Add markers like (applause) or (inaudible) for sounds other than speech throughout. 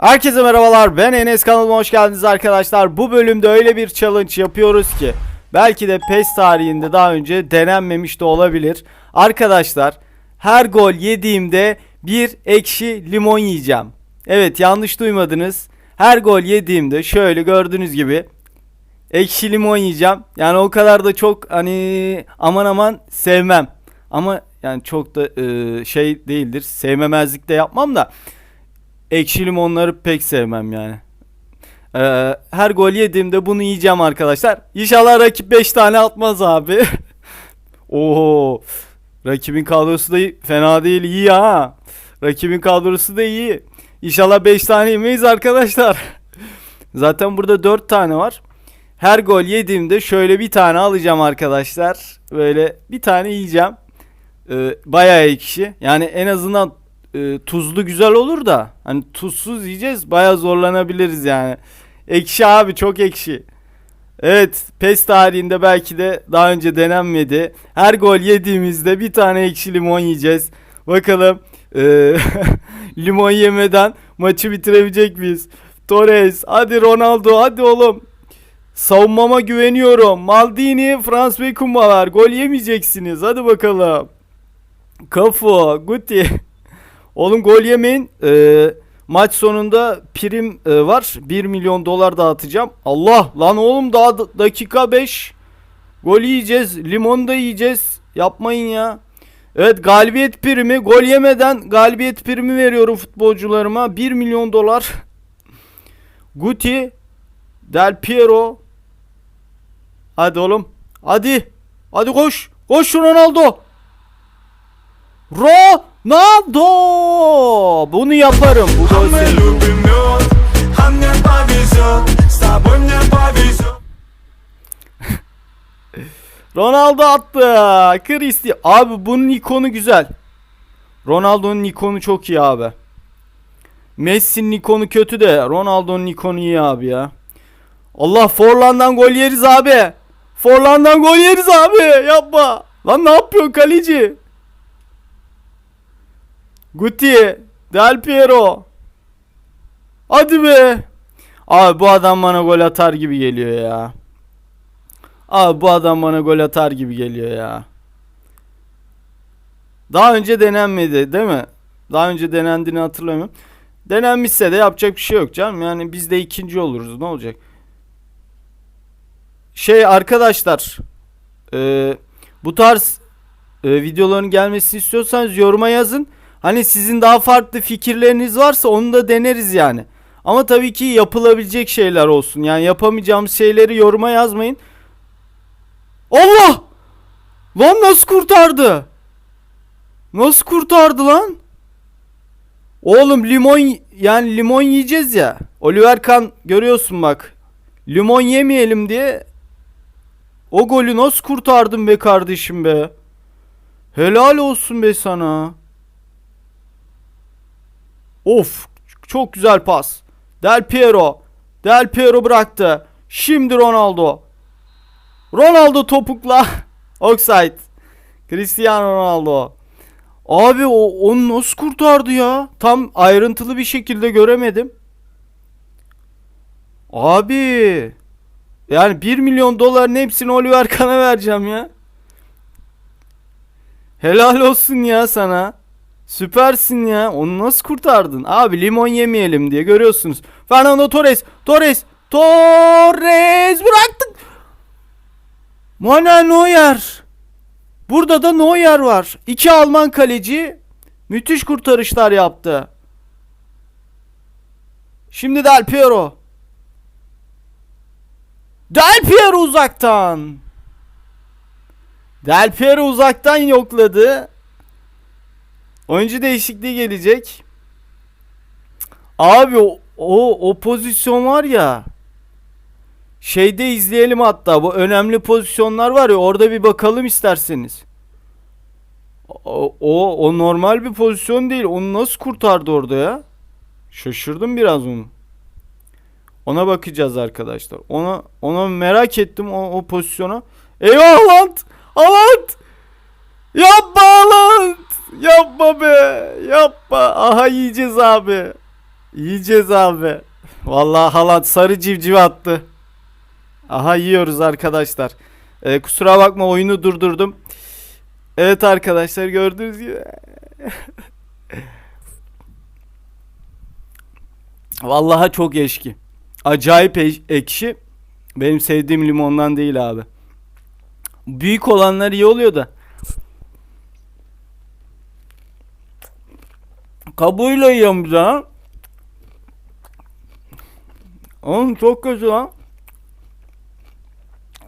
Herkese merhabalar ben Enes kanalıma hoş geldiniz arkadaşlar. Bu bölümde öyle bir challenge yapıyoruz ki belki de PES tarihinde daha önce denenmemiş de olabilir. Arkadaşlar her gol yediğimde bir ekşi limon yiyeceğim. Evet yanlış duymadınız. Her gol yediğimde şöyle gördüğünüz gibi ekşi limon yiyeceğim. Yani o kadar da çok hani aman aman sevmem. Ama yani çok da e, şey değildir. Sevmemezlik de yapmam da ekşi limonları pek sevmem yani. Ee, her gol yediğimde bunu yiyeceğim arkadaşlar. İnşallah rakip 5 tane atmaz abi. (laughs) Oo. Rakibin kadrosu da iyi- fena değil iyi ha. Rakibin kadrosu da iyi. İnşallah 5 tane yemeyiz arkadaşlar. (laughs) Zaten burada 4 tane var. Her gol yediğimde şöyle bir tane alacağım arkadaşlar. Böyle bir tane yiyeceğim. Ee, bayağı ekşi. Yani en azından e, tuzlu güzel olur da hani tuzsuz yiyeceğiz bayağı zorlanabiliriz yani. Ekşi abi çok ekşi. Evet PES tarihinde belki de daha önce denenmedi. Her gol yediğimizde bir tane ekşi limon yiyeceğiz. Bakalım e, (laughs) limon yemeden maçı bitirebilecek miyiz? Torres hadi Ronaldo hadi oğlum. Savunmama güveniyorum. Maldini, Frans Beckenbauer gol yemeyeceksiniz. Hadi bakalım. Kafu, Guti. Oğlum gol yemeyin. Ee, maç sonunda prim e, var. 1 milyon dolar dağıtacağım. Allah lan oğlum daha da- dakika 5. Gol yiyeceğiz. Limon da yiyeceğiz. Yapmayın ya. Evet galibiyet primi. Gol yemeden galibiyet primi veriyorum futbolcularıma. 1 milyon dolar. Guti. Del Piero. Hadi oğlum. Hadi. Hadi koş. Koş Ronaldo. Nado! Bunu yaparım. Bu (laughs) Ronaldo attı. Kristi. Abi bunun ikonu güzel. Ronaldo'nun ikonu çok iyi abi. Messi'nin ikonu kötü de Ronaldo'nun ikonu iyi abi ya. Allah Forlan'dan gol yeriz abi. Forlan'dan gol yeriz abi. Yapma. Lan ne yapıyorsun kaleci? Guti. Del Piero. Hadi be. Abi bu adam bana gol atar gibi geliyor ya. Abi bu adam bana gol atar gibi geliyor ya. Daha önce denenmedi değil mi? Daha önce denendiğini hatırlamıyorum. Denenmişse de yapacak bir şey yok canım. Yani biz de ikinci oluruz. Ne olacak? Şey arkadaşlar. e, bu tarz e, videoların gelmesini istiyorsanız yoruma yazın. Hani sizin daha farklı fikirleriniz varsa onu da deneriz yani. Ama tabii ki yapılabilecek şeyler olsun. Yani yapamayacağımız şeyleri yoruma yazmayın. Allah! Lan nasıl kurtardı? Nasıl kurtardı lan? Oğlum limon yani limon yiyeceğiz ya. Oliver Kahn görüyorsun bak. Limon yemeyelim diye o golü nasıl kurtardın be kardeşim be? Helal olsun be sana. Of çok güzel pas. Del Piero. Del Piero bıraktı. Şimdi Ronaldo. Ronaldo topukla. (laughs) Offside. Cristiano Ronaldo. Abi o onu nasıl kurtardı ya? Tam ayrıntılı bir şekilde göremedim. Abi. Yani 1 milyon doların hepsini Oliver Kahn'a vereceğim ya. Helal olsun ya sana. Süpersin ya. Onu nasıl kurtardın? Abi limon yemeyelim diye görüyorsunuz. Fernando Torres. Torres. Torres bıraktık. Manuel Neuer. Burada da Neuer var. İki Alman kaleci müthiş kurtarışlar yaptı. Şimdi Del Piero. Del Piero uzaktan. Del Piero uzaktan yokladı. Oyuncu değişikliği gelecek. Abi o, o, o pozisyon var ya. Şeyde izleyelim hatta bu önemli pozisyonlar var ya orada bir bakalım isterseniz. O, o, o normal bir pozisyon değil. Onu nasıl kurtardı orada ya? Şaşırdım biraz onu. Ona bakacağız arkadaşlar. Ona ona merak ettim o, o pozisyona. Eyvah Haaland! Haaland! Yapma Haaland! Yapma be! Yapma! Aha yiyeceğiz abi. Yiyeceğiz abi. Vallahi halat sarı civciv attı. Aha yiyoruz arkadaşlar. Ee, kusura bakma oyunu durdurdum. Evet arkadaşlar gördüğünüz gibi. (laughs) Vallahi çok eşki. Acayip eş- ekşi. Benim sevdiğim limondan değil abi. Büyük olanlar iyi oluyor da. Kabuğuyla yiyorum bir daha. Çok kötü lan.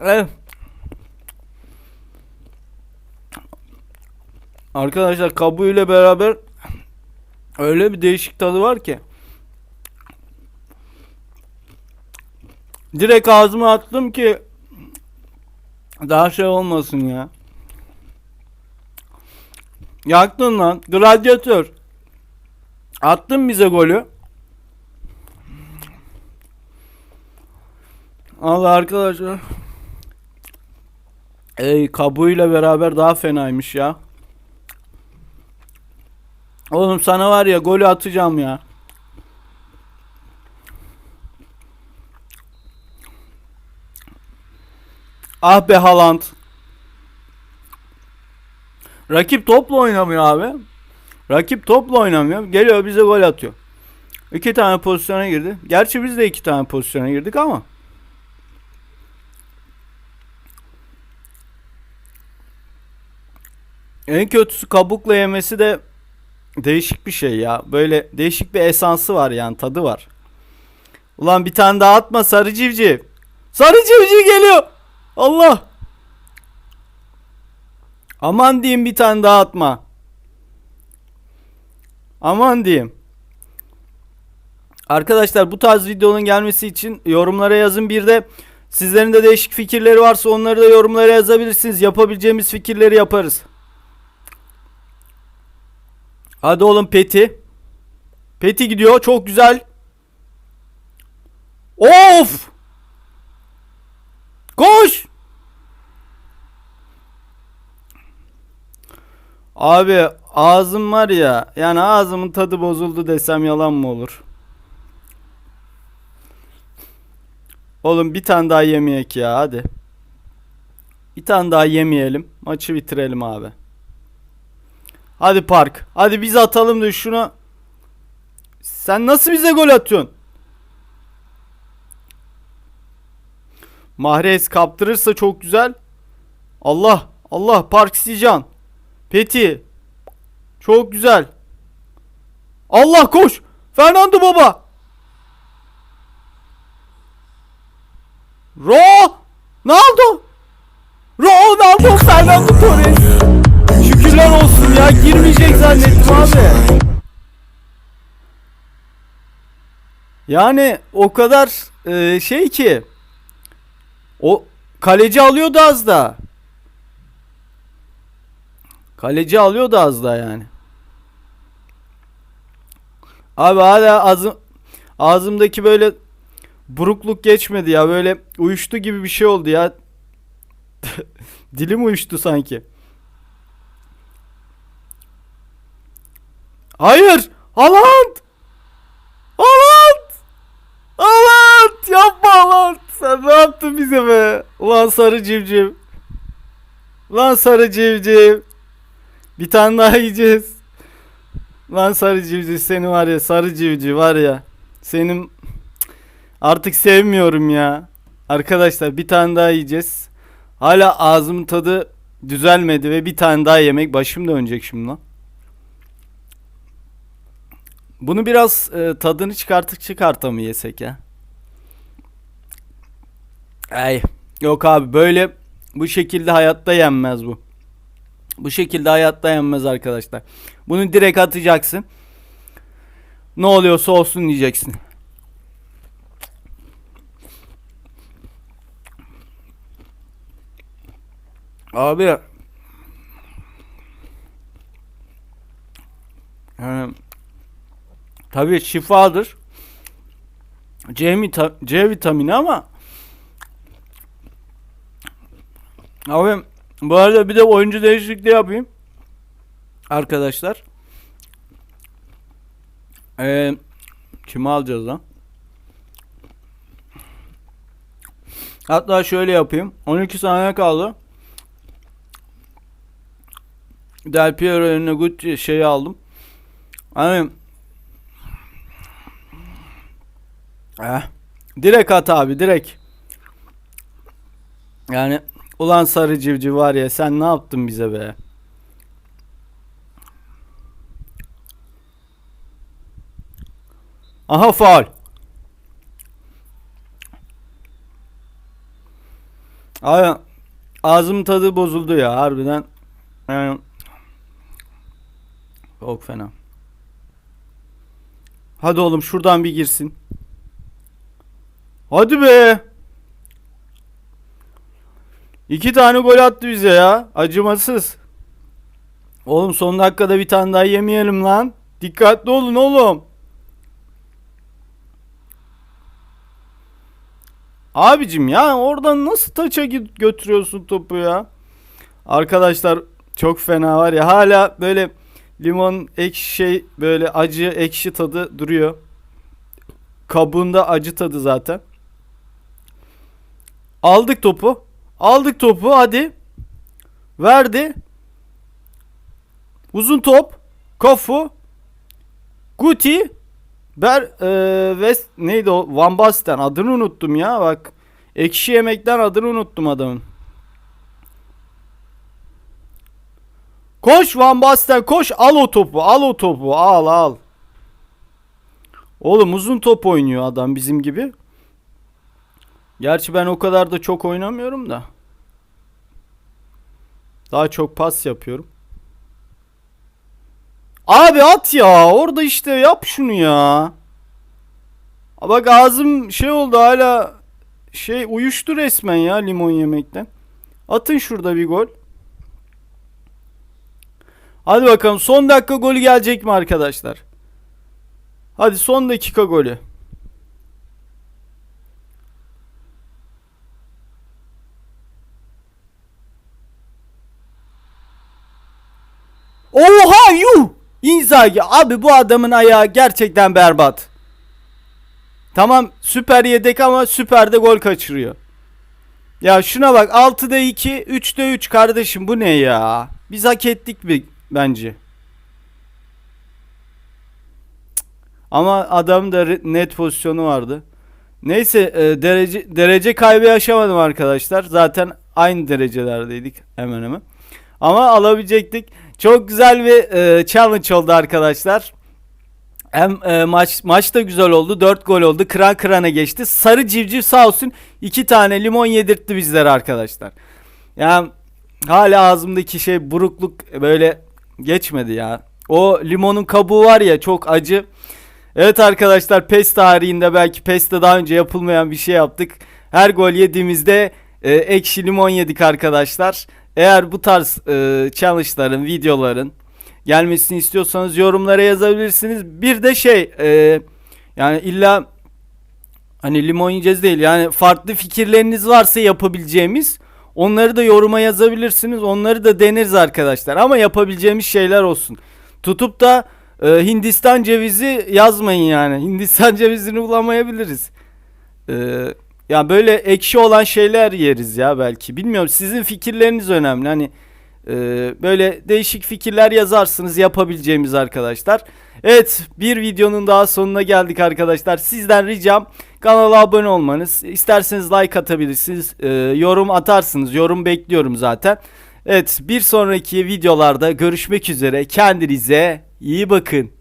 Evet. Arkadaşlar kabuğuyla beraber öyle bir değişik tadı var ki. Direkt ağzıma attım ki daha şey olmasın ya. Yaktın lan. Gladyatör. Attın bize golü. Allah arkadaşlar. Ey kabuğuyla beraber daha fenaymış ya. Oğlum sana var ya golü atacağım ya. Ah be Haaland. Rakip topla oynamıyor abi. Rakip topla oynamıyor. Geliyor bize gol atıyor. İki tane pozisyona girdi. Gerçi biz de iki tane pozisyona girdik ama. En kötüsü kabukla yemesi de değişik bir şey ya. Böyle değişik bir esansı var yani tadı var. Ulan bir tane daha atma sarı civciv. Sarı civciv geliyor. Allah. Aman diyeyim bir tane daha atma. Aman diyeyim. Arkadaşlar bu tarz videonun gelmesi için yorumlara yazın. Bir de sizlerin de değişik fikirleri varsa onları da yorumlara yazabilirsiniz. Yapabileceğimiz fikirleri yaparız. Hadi oğlum Peti. Peti gidiyor. Çok güzel. Of! Koş! Abi ağzım var ya yani ağzımın tadı bozuldu desem yalan mı olur? Oğlum bir tane daha yemeyek ya hadi. Bir tane daha yemeyelim. Maçı bitirelim abi. Hadi Park. Hadi biz atalım da şunu. Sen nasıl bize gol atıyorsun? Mahrez kaptırırsa çok güzel. Allah. Allah Park Sican. Peti. Çok güzel. Allah koş. Fernando baba. Ro. Naldo. Ronaldo Fernando Torres. Şükürler olsun ya girmeyecek zannettim abi. Yani o kadar e, şey ki o kaleci alıyordu az da. Kaleci alıyordu az da yani. Abi hala ağzım, ağzımdaki böyle burukluk geçmedi ya. Böyle uyuştu gibi bir şey oldu ya. (laughs) Dilim uyuştu sanki. Hayır! Haaland! Haaland! Haaland! Yapma Haaland! Sen ne yaptın bize be? Ulan sarı civciv. Lan sarı civciv. Bir tane daha yiyeceğiz. Lan sarı civciv seni var ya sarı civciv var ya. Senin artık sevmiyorum ya. Arkadaşlar bir tane daha yiyeceğiz. Hala ağzımın tadı düzelmedi ve bir tane daha yemek başım dönecek şimdi lan. Bunu biraz e, tadını çıkartıp çıkarta mı yesek ya? Ay yok abi böyle bu şekilde hayatta yenmez bu. Bu şekilde hayatta yenmez arkadaşlar. Bunu direkt atacaksın. Ne oluyorsa olsun diyeceksin. Abi yani, tabii şifadır. C, vita- C vitamini ama Abi bu arada bir de oyuncu değişikliği yapayım. Arkadaşlar. Ee, Kimi alacağız lan? Hatta şöyle yapayım. 12 saniye kaldı. Del Piero önüne Gucci şeyi aldım. Hani eh, direkt at abi direkt. Yani ulan sarı civciv var ya sen ne yaptın bize be? Aha faul. Abi ağzımın tadı bozuldu ya harbiden. Yani çok fena. Hadi oğlum şuradan bir girsin. Hadi be. İki tane gol attı bize ya. Acımasız. Oğlum son dakikada bir tane daha yemeyelim lan. Dikkatli olun oğlum. Abicim ya oradan nasıl taça götürüyorsun topu ya? Arkadaşlar çok fena var ya hala böyle limon ekşi şey böyle acı ekşi tadı duruyor. Kabuğunda acı tadı zaten. Aldık topu. Aldık topu hadi. Verdi. Uzun top. Kofu. Guti. Ber e, West neydi o? Van Basten adını unuttum ya bak. Ekşi yemekten adını unuttum adamın. Koş Van Basten koş al o topu al o topu al al. Oğlum uzun top oynuyor adam bizim gibi. Gerçi ben o kadar da çok oynamıyorum da. Daha çok pas yapıyorum. Abi at ya. Orada işte yap şunu ya. Bak ağzım şey oldu hala şey uyuştu resmen ya limon yemekten. Atın şurada bir gol. Hadi bakalım son dakika golü gelecek mi arkadaşlar? Hadi son dakika golü. Inzaghi abi bu adamın ayağı gerçekten berbat. Tamam süper yedek ama süperde gol kaçırıyor. Ya şuna bak 6'da 2 3'te 3 kardeşim bu ne ya? Biz hak ettik mi bence? Ama adam da net pozisyonu vardı. Neyse e, derece derece kaybı yaşamadım arkadaşlar. Zaten aynı derecelerdeydik hemen hemen. Ama alabilecektik. Çok güzel bir e, challenge oldu arkadaşlar. Hem e, maç maç da güzel oldu. 4 gol oldu. Kıran kırana geçti. Sarı civciv sağ olsun 2 tane limon yedirtti bizlere arkadaşlar. Yani hala ağzımdaki şey burukluk böyle geçmedi ya. O limonun kabuğu var ya çok acı. Evet arkadaşlar PES tarihinde belki PES'te daha önce yapılmayan bir şey yaptık. Her gol yediğimizde e, ekşi limon yedik arkadaşlar. Eğer bu tarz e, challenge'ların, videoların gelmesini istiyorsanız yorumlara yazabilirsiniz. Bir de şey e, yani illa hani limon yiyeceğiz değil yani farklı fikirleriniz varsa yapabileceğimiz onları da yoruma yazabilirsiniz. Onları da deneriz arkadaşlar ama yapabileceğimiz şeyler olsun. Tutup da e, Hindistan cevizi yazmayın yani. (laughs) Hindistan cevizini bulamayabiliriz. Eee ya böyle ekşi olan şeyler yeriz ya belki. Bilmiyorum sizin fikirleriniz önemli. Hani e, böyle değişik fikirler yazarsınız yapabileceğimiz arkadaşlar. Evet bir videonun daha sonuna geldik arkadaşlar. Sizden ricam kanala abone olmanız. İsterseniz like atabilirsiniz. e, yorum atarsınız. Yorum bekliyorum zaten. Evet bir sonraki videolarda görüşmek üzere. Kendinize iyi bakın.